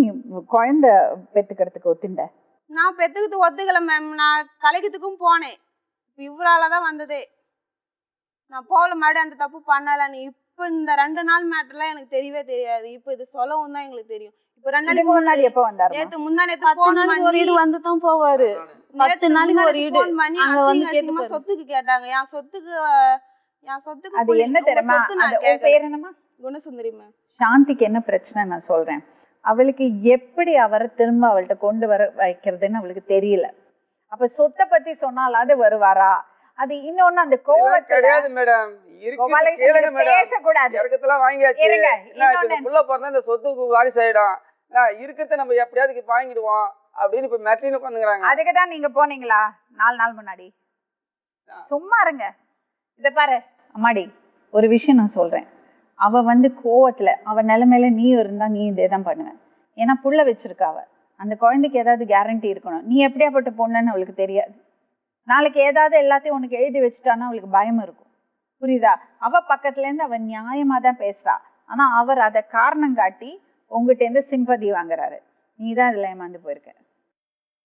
நீ குழந்தை பெத்துக்கிறதுக்கு ஒத்துண்ட? நான் பெத்துக்கிட்டு ஒத்துக்கல மேம் நான் கலைக்கிறதுக்கும் போனேன். இவரால தான் வந்ததே. நான் போகல மறுபடியும் அந்த தப்பு பண்ணல. நீ இப்போ இந்த ரெண்டு நாள் மேட்டர்லாம் எனக்கு தெரியவே தெரியாது. இப்போ இது சொல்லவும் தான் எங்களுக்கு தெரியும். இப்போ ரெண்டு நாளைக்கு முன்னாடி எப்போ வந்தாரு நேத்து முந்தா நேத்து பத்து ஃபோன் நாளைக்கு ஒரு வந்து தான் போவாரு. பத்து நாளைக்கு ஒரு வீடு. ஃபோன் பண்ணி அங்க வந்து அசிங்க கேட்டு அசிங்கமா பாரு. சொத்துக்கு கேட்டாங்க. என் சொத்துக்கு என் சொத்துக்கு அது என்ன தெரியுமா? பேர் என்னமா குணசுந்தரி மேம் சாந்திக்கு என்ன பிரச்சனை நான் சொல்றேன். அவளுக்கு எப்படி அவரை திரும்ப அவள்கிட்ட கொண்டு வர வைக்கிறதுன்னு அவளுக்கு தெரியல. அப்ப சொத்தை பத்தி சொன்னாலாவது வருவாரா? அது இன்னொன்னு அந்த கோவத்துல கிடையாது மேடம். இருக்கு பேசக்கூடாது. வாங்கியாச்சு. பிறந்தா இந்த சொத்துக்கு வாரிசு ஆயிடும். இருக்கிறத நம்ம எப்படியாவது வாங்கிடுவோம் அப்படின்னு இப்ப மெட்டின்னு உட்காந்துக்கிறாங்க. அதுக்கு தான் நீங்க போனீங்களா? நாலு நாள் முன்னாடி. சும்மா இருங்க. இத பாரு அம்மாடி ஒரு விஷயம் நான் சொல்றேன். அவள் வந்து கோவத்தில் அவள் நிலைமையில நீ இருந்தால் நீ இதே தான் பண்ணுவேன் ஏன்னா புள்ள வச்சுருக்கா அவள் அந்த குழந்தைக்கு ஏதாவது கேரண்டி இருக்கணும். நீ எப்படியாப்பட்ட பொண்ணுன்னு அவளுக்கு தெரியாது. நாளைக்கு ஏதாவது எல்லாத்தையும் உனக்கு எழுதி வச்சுட்டான்னா அவளுக்கு பயம் இருக்கும். புரியுதா? அவள் பக்கத்துலேருந்து அவள் நியாயமாக தான் பேசுகிறா ஆனால் அவர் அதை காரணம் காட்டி உங்கள்கிட்டேருந்து சிம்பதி வாங்குறாரு. நீ தான் இதில் ஏமாந்து போயிருக்க.